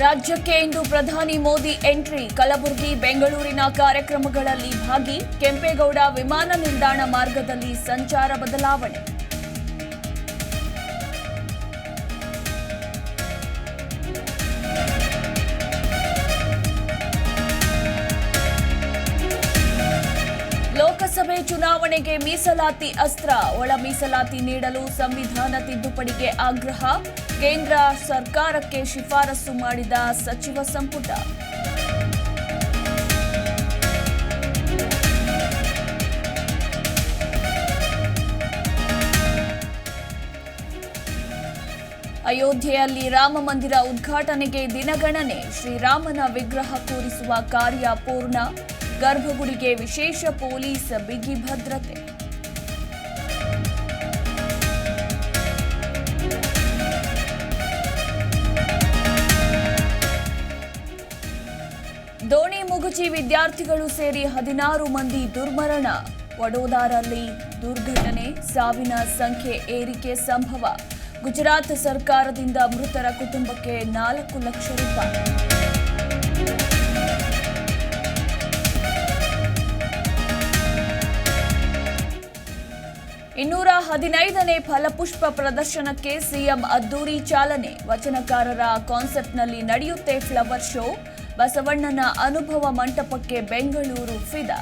ರಾಜ್ಯಕ್ಕೆ ಇಂದು ಪ್ರಧಾನಿ ಮೋದಿ ಎಂಟ್ರಿ. ಕಲಬುರಗಿ, ಬೆಂಗಳೂರಿನ ಕಾರ್ಯಕ್ರಮಗಳಲ್ಲಿ ಭಾಗಿ ಕೆಂಪೇಗೌಡ ವಿಮಾನ ನಿಲ್ದಾಣ ಮಾರ್ಗದಲ್ಲಿ ಸಂಚಾರ ಬದಲಾವಣೆ. ಲೋಕಸಭೆ ಚುನಾವಣೆಗೆ ಮೀಸಲಾತಿ ಅಸ್ತ್ರ. ಒಳ ಮೀಸಲಾತಿ ನೀಡಲು ಸಂವಿಧಾನ ತಿದ್ದುಪಡಿಗೆ ಆಗ್ರಹ. ಕೇಂದ್ರ ಸರ್ಕಾರಕ್ಕೆ ಶಿಫಾರಸು ಮಾಡಿದ ಸಚಿವ ಸಂಪುಟ. ಅಯೋಧ್ಯೆಯಲ್ಲಿ ರಾಮ ಮಂದಿರ ಉದ್ಘಾಟನೆಗೆ ದಿನಗಣನೆ. ಶ್ರೀರಾಮನ ವಿಗ್ರಹ ಕೂರಿಸುವ ಕಾರ್ಯ ಪೂರ್ಣ. ಗರ್ಭಗುಡಿಗೆ ವಿಶೇಷ ಪೊಲೀಸ್ ಬಿಗಿ ಭದ್ರತೆ. ದೋಣಿ ಮುಗುಚಿ ವಿದ್ಯಾರ್ಥಿಗಳು ಸೇರಿ ಹದಿನಾರು ಮಂದಿ ದುರ್ಮರಣ. ವಡೋದಾರಲ್ಲಿ ದುರ್ಘಟನೆ, ಸಾವಿನ ಸಂಖ್ಯೆ ಏರಿಕೆ ಸಂಭವ. ಗುಜರಾತ್ ಸರ್ಕಾರದಿಂದ ಮೃತರ ಕುಟುಂಬಕ್ಕೆ ನಾಲ್ಕು ಲಕ್ಷ ರೂಪಾಯಿ. ಇನ್ನೂರ ಹದಿನೈದನೇ ಫಲಪುಷ್ಪ ಪ್ರದರ್ಶನಕ್ಕೆ ಸಿಎಂ ಅದ್ದೂರಿ ಚಾಲನೆ. ವಚನಕಾರರ ಕಾನ್ಸೆಪ್ಟ್ನಲ್ಲಿ ನಡೆಯುತ್ತೆ ಫ್ಲವರ್ ಶೋ. ಬಸವಣ್ಣನ ಅನುಭವ ಮಂಟಪಕ್ಕೆ ಬೆಂಗಳೂರು ಫಿದಾ.